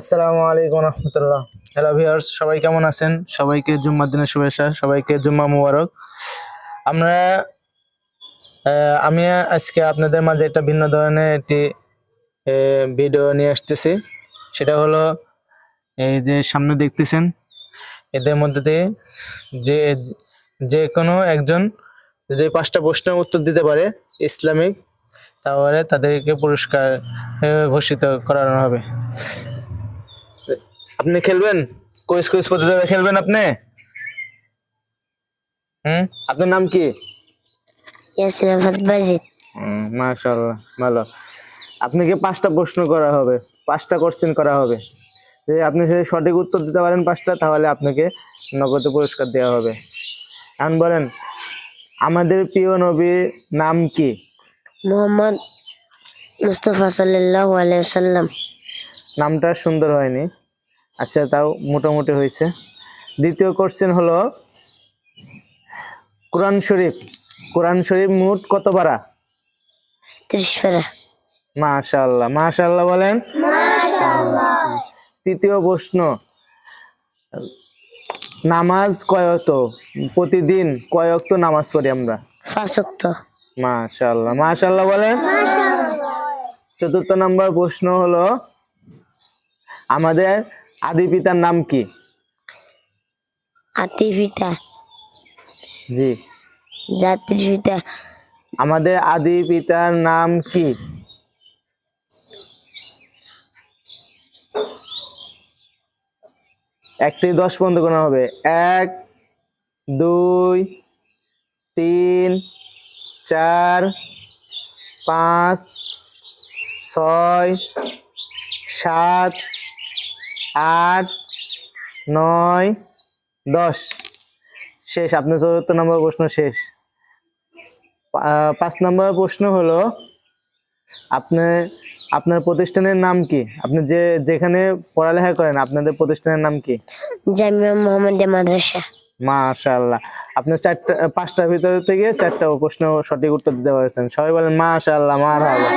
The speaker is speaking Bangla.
আসসালামু আলাইকুম রহমতুল্লাহ। হ্যালো ভিউয়ার্স সবাই কেমন আছেন? সবাইকে জুম্মার দিনের শুভেচ্ছা, সবাইকে জুম্মা মুবারক। আমরা আমি আজকে আপনাদের মাঝে একটা ভিন্ন ধরনের একটি ভিডিও নিয়ে আসতেছি। সেটা হলো, এই যে সামনে দেখতেছেন, এদের মধ্যে দিয়ে যে যে কোনো একজন যদি পাঁচটা প্রশ্নের উত্তর দিতে পারে, ইসলামিক, তাহলে তাদেরকে পুরস্কার ঘোষিত করানো হবে। আপনি খেলবেন? কুইজ কুইজ প্রতিযোগিতা খেলবেন আপনি? হুম? আপনার নাম কি? ইয়াসিন আফাত বাজিত। মাশাআল্লাহ ভালো। আপনাকে পাঁচটা প্রশ্ন করা হবে? পাঁচটা কোশ্চেন করা হবে। যদি আপনি যদি সঠিক উত্তর দিতে পারেন পাঁচটা তাহলে আপনাকে নগদ পুরস্কার দেওয়া হবে। এখন বলেন আমাদের প্রিয় নবীর নাম কি? মোহাম্মদ মুস্তফা সাল্লাল্লাহু আলাইহি সাল্লাম নামটা সুন্দর হয়নি। আচ্ছা তাও মোটামুটি হয়েছে। দ্বিতীয় কোশ্চেন হলো কোরআন শরীফ কোরআন শরীফ মোট কত পারা? ত্রিশ পারা। মাশাআল্লাহ মাশাআল্লাহ বলেন? তৃতীয় প্রশ্ন নামাজ কয়ত প্রতিদিন কয়ক্ত নামাজ পড়ি আমরা? ফাঁসক্ত মাশাআল্লাহ মাশাআল্লাহ বলেন? চতুর্থ নম্বর প্রশ্ন হলো আমাদের আদি পিতার নাম কি? আতি পিতা। জি। জাতির পিতা। আমাদের আদি পিতার নাম কি? একটি দশ পর্যন্ত গোনা হবে। এক দুই তিন চার পাঁচ ছয় সাত আট নয় দশ। শেষ আপনার চতুর্থ নম্বর প্রশ্ন শেষ। পাঁচ নম্বর প্রশ্ন হলো আপনি আপনার প্রতিষ্ঠানের নাম কি? আপনি যে যেখানে পড়ালেখা করেন আপনাদের প্রতিষ্ঠানের নাম কি? জামিয়া মোহাম্মদিয়া মাদ্রাসা। মাশাআল্লাহ। আপনি চারটা পাঁচটার ভিতরে থেকে চারটা প্রশ্ন সঠিক উত্তর দিতে পারছেন। সবাই বলেন মাশাআল্লাহ মারহাবা।